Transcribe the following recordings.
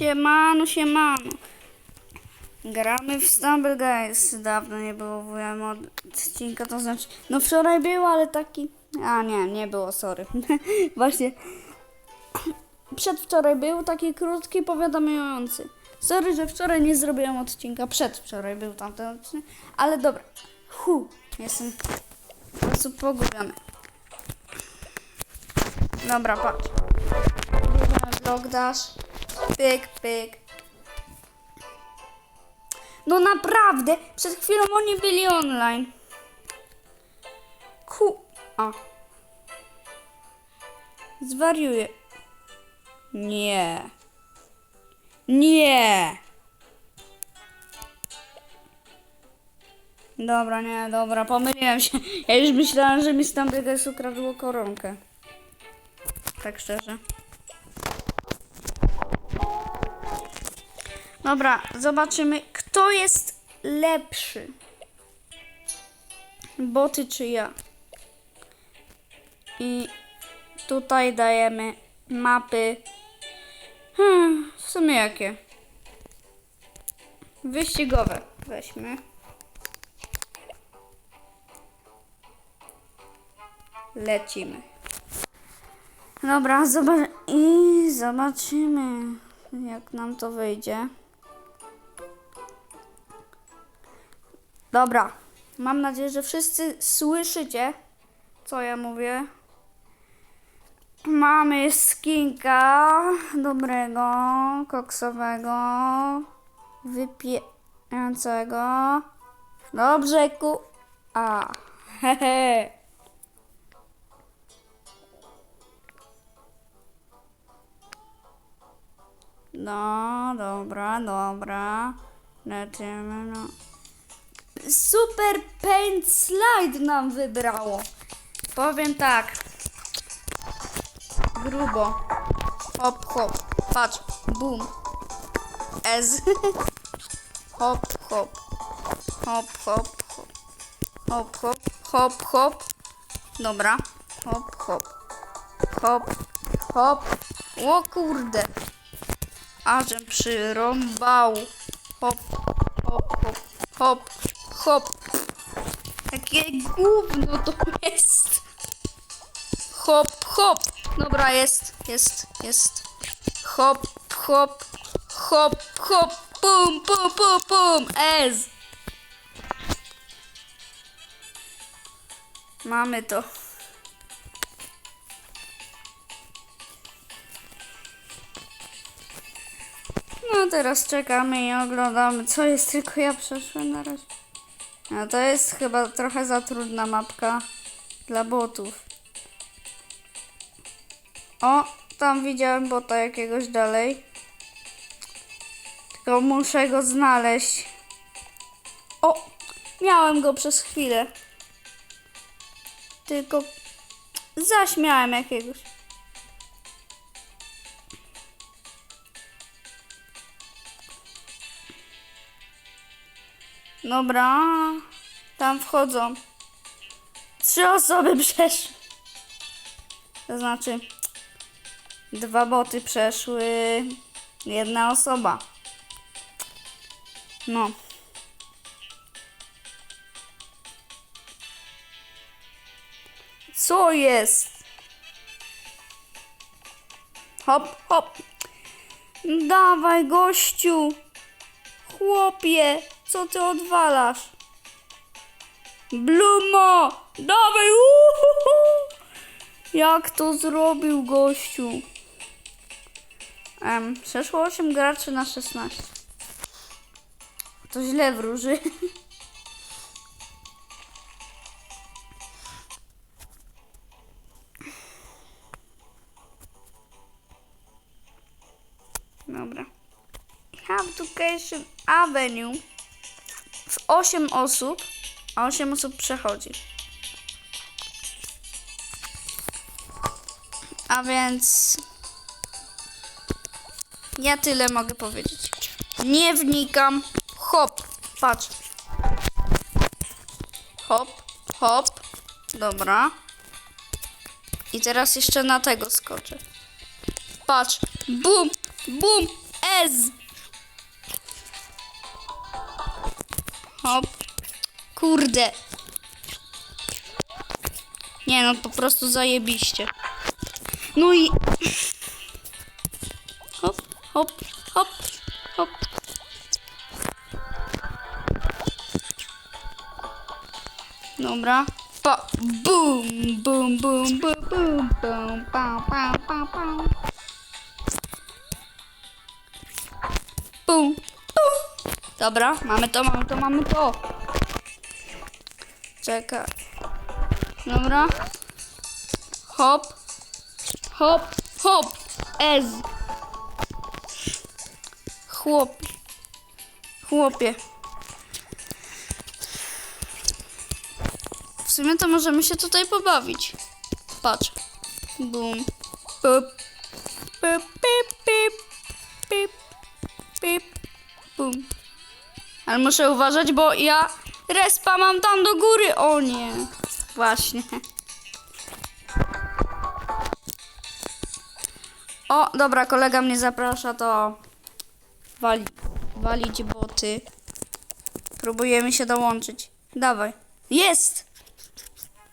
Siemano, siemano. Gramy w Stumble Guys. Dawno nie było WM odcinka, to znaczy... No wczoraj było, ale taki... A nie, nie było, sorry. Właśnie... Przedwczoraj był taki krótki, powiadamiający. Sorry, że wczoraj nie zrobiłam odcinka. Przedwczoraj był tamten odcinek. Ale dobra. Hu, jestem po prostu pogubiony. Dobra, patrz. Bierzemy blok. Pyk, pyk. No naprawdę, przed chwilą oni byli online. Ku... A. Zwariuję. Nie. Nie. Dobra, nie, dobra, pomyliłem się. Ja już myślałam, że mi tamtego ukradło koronkę. Tak szczerze. Dobra, zobaczymy, kto jest lepszy. Boty czy ja. I tutaj dajemy mapy. Hmm, w sumie jakie? Wyścigowe. Weźmy. Lecimy. Dobra, zobacz i zobaczymy, jak nam to wyjdzie. Dobra, mam nadzieję, że wszyscy słyszycie, co ja mówię. Mamy skinka dobrego, koksowego, wypijającego. Dobrze, ku... A, hehe. No, dobra, dobra. Lecimy, no. Super Paint Slide nam wybrało. Powiem tak. Grubo. Hop, hop. Patrz. Boom. Ez. hop, hop. Hop, hop, hop. Hop, hop. Hop, hop. Dobra. Hop, hop. Hop, hop. O kurde. Ażem przyrąbał. Hop, hop, hop, hop, hop. Jakie gówno to jest. Hop, hop. Dobra, jest, jest, jest. Hop, hop, hop, hop. Pum, pum, pum, pum. Ez. Mamy to. No teraz czekamy i oglądamy, co jest, tylko ja przeszłem na razie. No to jest chyba trochę za trudna mapka dla botów. O, tam widziałem bota jakiegoś dalej. Tylko muszę go znaleźć. O, miałem go przez chwilę. Tylko zaśmiałem jakiegoś. Dobra, tam wchodzą. Trzy osoby przeszły. To znaczy, dwa boty przeszły, jedna osoba. No. Co jest? Hop, hop. Dawaj, gościu. Chłopie, co ty odwalasz? Blumo! Dawaj! Uhuhu! Jak to zrobił gościu? Em, przeszło 8 graczy na 16. To źle wróży. Dobra. Have Education Avenue 8 osób, a 8 osób przechodzi. A więc ja tyle mogę powiedzieć. Nie wnikam. Hop, patrz. Hop, hop. Dobra. I teraz jeszcze na tego skoczę. Patrz. Bum, bum, Ez! Hop. Kurde. Nie no, po prostu zajebiście. No i... Hop, hop, hop, hop. Dobra. Pa, boom, boom, boom, boom, boom, boom, pam, pam, pam. Bum, bum. Dobra, mamy to, mamy to, mamy to. Czekaj. Dobra. Hop. Hop, hop. Ez. Chłopie. Chłopie. W sumie to możemy się tutaj pobawić. Patrz. Bum. Pup. Pup, pip, pip. Pip. Pip. Bum. Ale muszę uważać, bo ja respa mam tam do góry. O nie. Właśnie. O, dobra, kolega mnie zaprasza, to wali, walić boty. Próbujemy się dołączyć. Dawaj. Jest!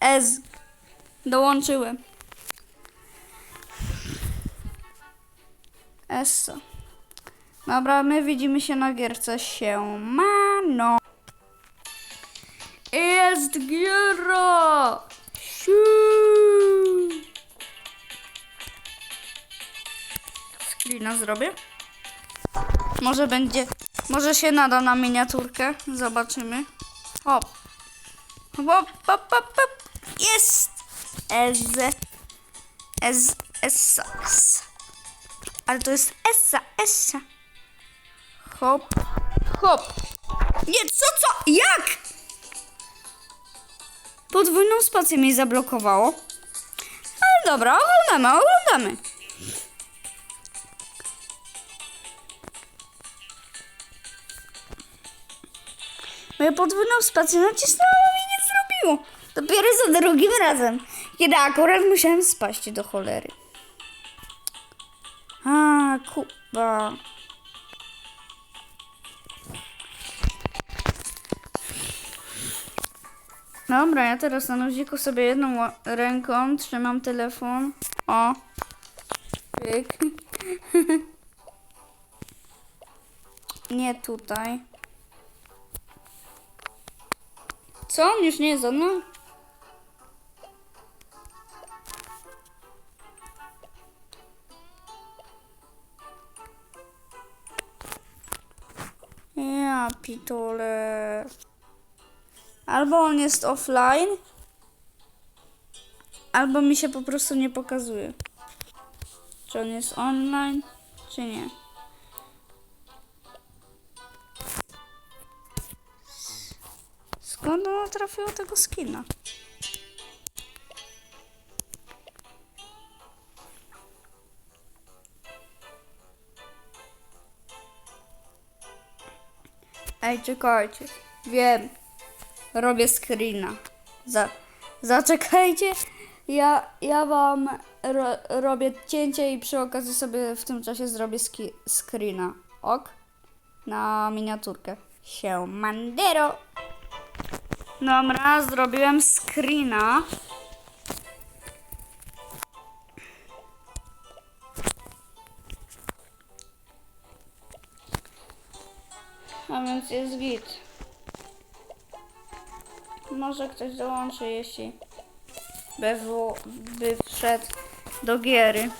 Ez. Dołączyłem. Eso. Dobra, my widzimy się na gierce. Się mano. Jest giera! Siu. Screena zrobię. Może będzie, może się nada na miniaturkę. Zobaczymy. Hop. Hop, hop, hop, hop. Jest! Ez. Ez. Essa. Ale to jest Essa. Essa. Hop. Hop. Nie, co, co? Jak? Podwójną spację mi zablokowało. Ale dobra, oglądamy, oglądamy. Bo ja podwójną spację nacisnęłam i nie zrobiło. Dopiero za drugim razem, kiedy akurat musiałem spaść do cholery. A, kuba. Dobra, ja teraz na luziku sobie jedną ręką trzymam telefon. O. Pyk. Nie tutaj. Co? On już nie jest ze mną? Ja pitole. Albo on jest offline, albo mi się po prostu nie pokazuje. Czy on jest online, czy nie. Skąd ona trafiła tego skina? Ej, czekajcie. Wiem. Robię screena. Za, zaczekajcie. Ja, ja wam ro, robię cięcie i przy okazji sobie w tym czasie zrobię ski, screena. Ok? Na miniaturkę. Się mandero. Dobra, zrobiłem screena. A więc jest git. Może ktoś dołączy, jeśli by, w, by wszedł do giery.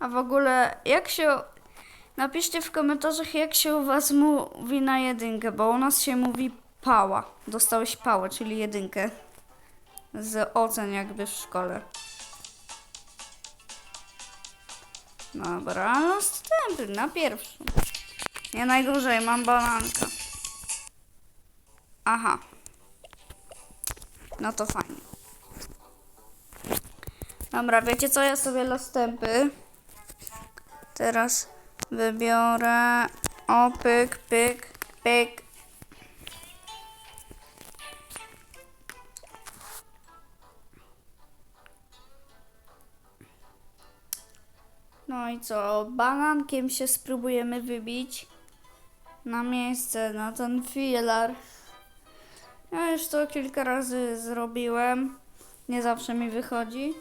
A w ogóle, jak się. Napiszcie w komentarzach, jak się u Was mówi na jedynkę, bo u nas się mówi pała. Dostałeś pałę, czyli jedynkę. Z ocen, jakby w szkole. Dobra, następny, na pierwszą. Nie najgorzej, mam bananka. Aha. No to fajnie. Dobra, wiecie co? Ja sobie następy Teraz wybiorę. O, pyk, pyk, pyk. No i co? Banankiem się spróbujemy wybić na miejsce, na ten filar. Ja już to kilka razy zrobiłem. Nie zawsze mi wychodzi.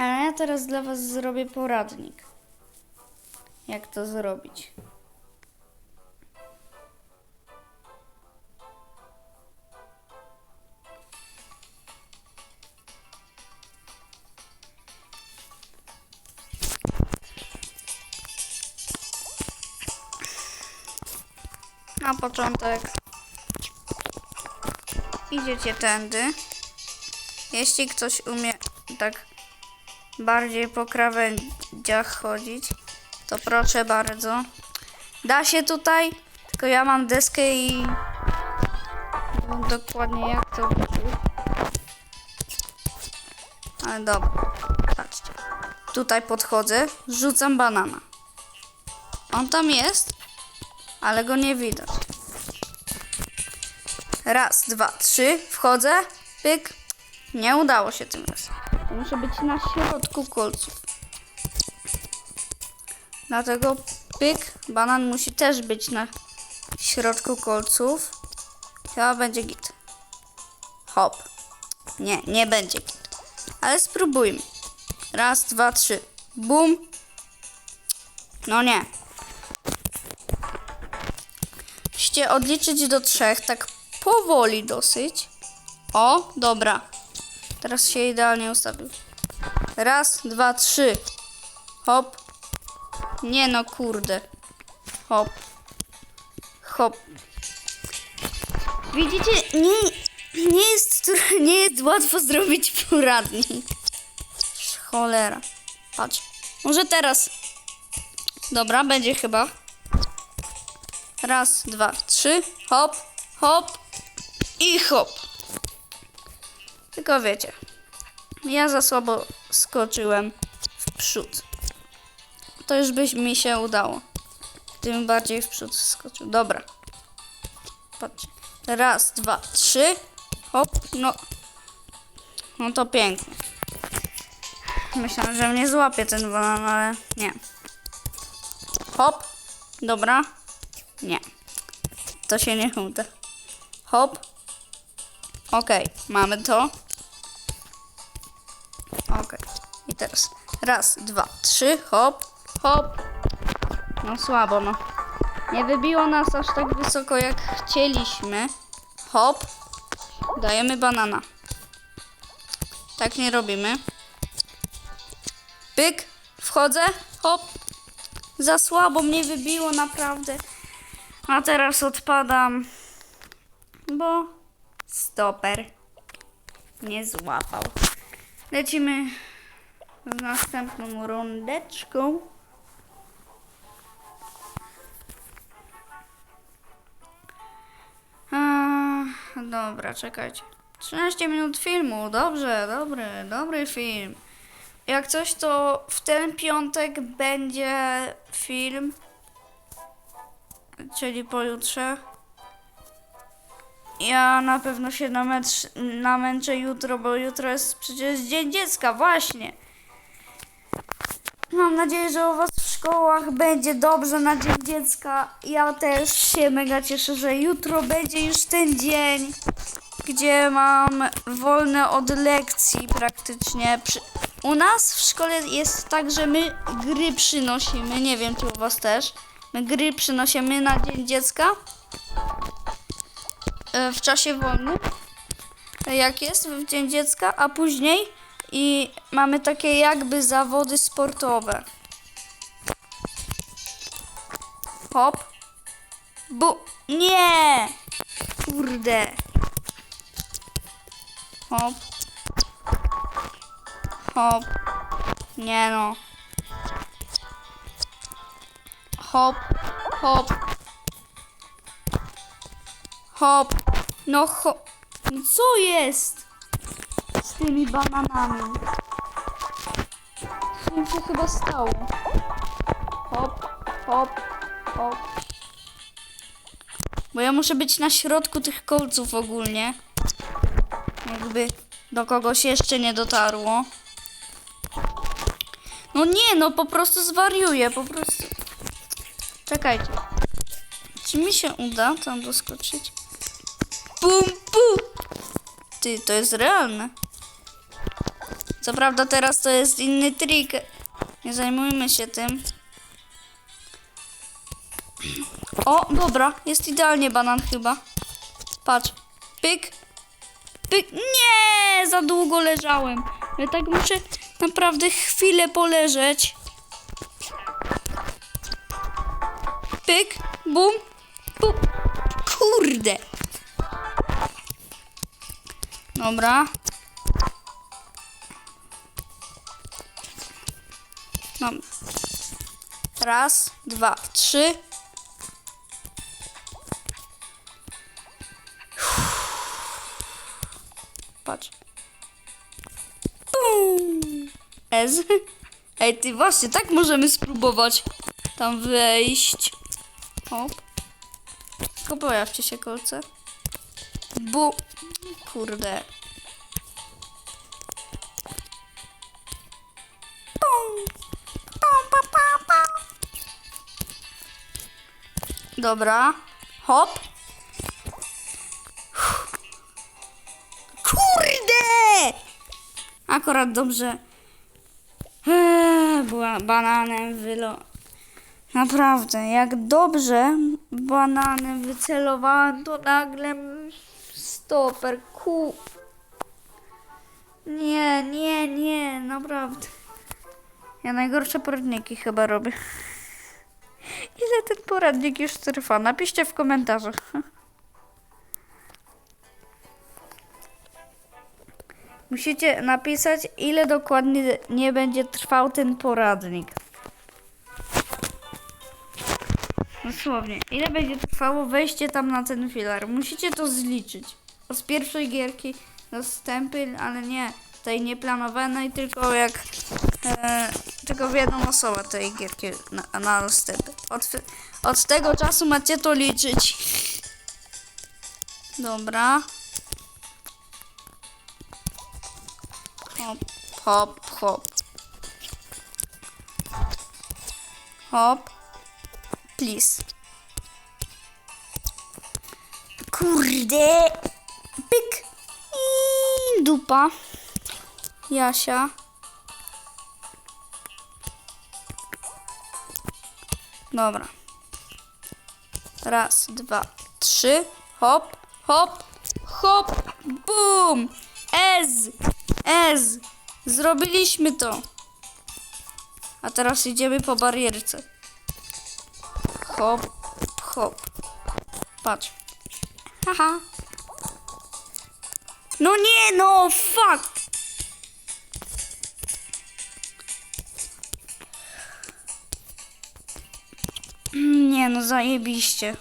Ale ja teraz dla Was zrobię poradnik. Jak to zrobić. Na początek idziecie tędy. Jeśli ktoś umie tak bardziej po krawędziach chodzić, to proszę bardzo. Da się tutaj, tylko ja mam deskę i nie wiem dokładnie jak to wygląda. Ale dobra, patrzcie. Tutaj podchodzę, rzucam banana. On tam jest, ale go nie widać. Raz, dwa, trzy, wchodzę, pyk. Nie udało się tym razem. Muszę być na środku kolców. Dlatego pyk, banan musi też być na środku kolców. Chyba będzie git. Hop. Nie, nie będzie git. Ale spróbujmy. Raz, dwa, trzy. Bum. No nie. Musicie odliczyć do trzech, tak powoli dosyć. O, dobra. Teraz się idealnie ustawił. Raz, dwa, trzy. Hop. Nie no, kurde. Hop. Hop. Widzicie, nie, nie, jest, nie jest łatwo zrobić poradnik. Cholera. Patrz. Może teraz. Dobra, będzie chyba. Raz, dwa, trzy. Hop, hop i hop. Tylko wiecie, ja za słabo skoczyłem w przód. To już by mi się udało. Tym bardziej w przód skoczył. Dobra. Patrzcie. Raz, dwa, trzy. Hop, no. No to pięknie. Myślałem, że mnie złapie ten banan, ale nie. Hop. Dobra. Nie. To się nie uda. Hop. Okej, mamy to. Okej. I teraz raz, dwa, trzy, hop, hop. No słabo, no. Nie wybiło nas aż tak wysoko, jak chcieliśmy. Hop. Dajemy banana. Tak nie robimy. Pyk. Wchodzę. Hop. Za słabo mnie wybiło, naprawdę. A teraz odpadam. Bo stoper nie złapał. Lecimy z następną rundeczką. A, dobra, czekajcie. 13 minut filmu, dobrze, dobry, dobry film. Jak coś, to w ten piątek będzie film, czyli pojutrze. Ja na pewno się namęcz, namęczę jutro, bo jutro jest przecież Dzień Dziecka, właśnie. Mam nadzieję, że u Was w szkołach będzie dobrze na Dzień Dziecka. Ja też się mega cieszę, że jutro będzie już ten dzień, gdzie mam wolne od lekcji praktycznie. U nas w szkole jest tak, że my gry przynosimy, nie wiem czy u Was też. My gry przynosimy na Dzień Dziecka w czasie wolnym, e, jak jest w Dzień Dziecka, a później i mamy takie jakby zawody sportowe. Hop. Bu. Nie! Kurde. Hop. Hop. Nie no. Hop. Hop. Hop. No hop. No co jest? Z tymi bananami. co im się chyba stało. Hop, hop, hop. Bo ja muszę być na środku tych kolców ogólnie. Jakby do kogoś jeszcze nie dotarło. No nie, no po prostu zwariuję, po prostu. Czekajcie. Czy mi się uda tam doskoczyć? Pum, pum. Ty, to jest realne. Co prawda teraz to jest inny trik. Nie zajmujmy się tym. O, dobra, jest idealnie banan chyba. Patrz. Pyk. Pyk. Nie, za długo leżałem. Ja tak muszę naprawdę chwilę poleżeć. Pyk, bum, bum. Kurde. Dobra. Mam. Raz, dwa, trzy. Patrz. Pum. Ez. Ej, ty właśnie, tak możemy spróbować tam wejść. Hop. Tylko pojawcie się kolce. Bu. Kurde. Dobra. Hop. Kurde! Akurat dobrze. Eee, była bananem wylo... Naprawdę, jak dobrze bananem wycelowałam, to nagle stoper, ku... Nie, nie, nie, naprawdę. Ja najgorsze poradniki chyba robię. Ile ten poradnik już trwa? Napiszcie w komentarzach. Musicie napisać, ile dokładnie nie będzie trwał ten poradnik. Dosłownie. Ile będzie trwało wejście tam na ten filar? Musicie to zliczyć. Od pierwszej gierki do wstępy, ale nie tej nieplanowanej, tylko jak e, tylko w jedną osobę tej gierki na, na wstępy. Od, od tego czasu macie to liczyć. Dobra. Hop, hop, hop. Hop. Please. Kurde. Pyk. I dupa. Jasia. Dobra. Raz, dwa, trzy. Hop, hop, hop. Bum. Ez. Ez. Zrobiliśmy to. A teraz idziemy po barierce. Hop, hop. Patrz. Haha. No nie, no, fuck. Nie, no zajebiście.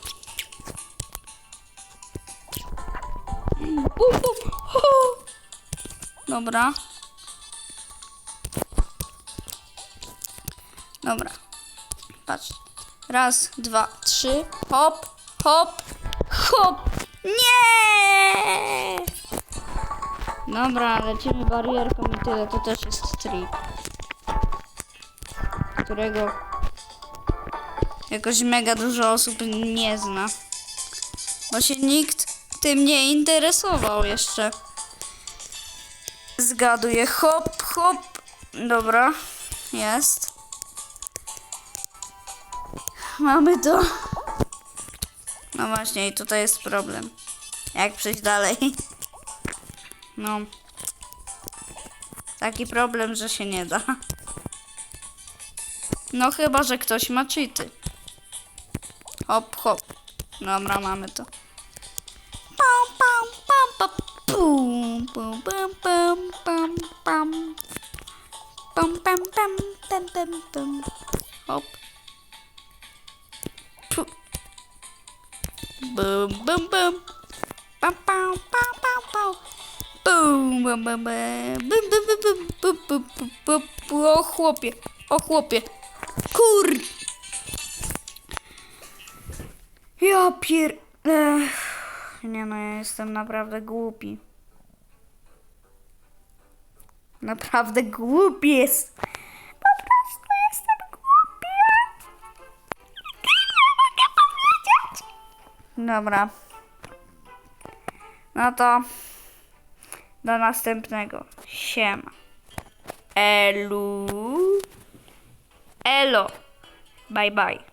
Bum, bum. Hu. Dobra. Dobra. Patrz. Raz, dwa, trzy. Hop, hop, hop. Nie! Dobra, lecimy barierką i tyle. To też jest trik. Którego jakoś mega dużo osób nie zna. Bo się nikt tym nie interesował jeszcze. Zgaduję. Hop, hop. Dobra. Jest. Mamy to. No właśnie, i tutaj jest problem. Jak przejść dalej? No. Taki problem, że się nie da. No chyba, że ktoś ma cheaty. Hop, hop. Dobra, mamy to. Pam, pam, pam, pam, pum, pum, pam, pam, pam, pam. Pam, pam, pam, pam, pam, pam. Hop. Bum, bum, bum. Pam, pam, pam, pam, pam. Bum, bum, bum, bum. Bum, bum, bum, bum, bum, bum, bum, bum. Och, chłopie, o chłopie. Kur... Ja pier... Ech. Nie no, ja jestem naprawdę głupi. Naprawdę głupi jest. Dobra. No to do następnego. Siema. Elu. Elo. Bye bye.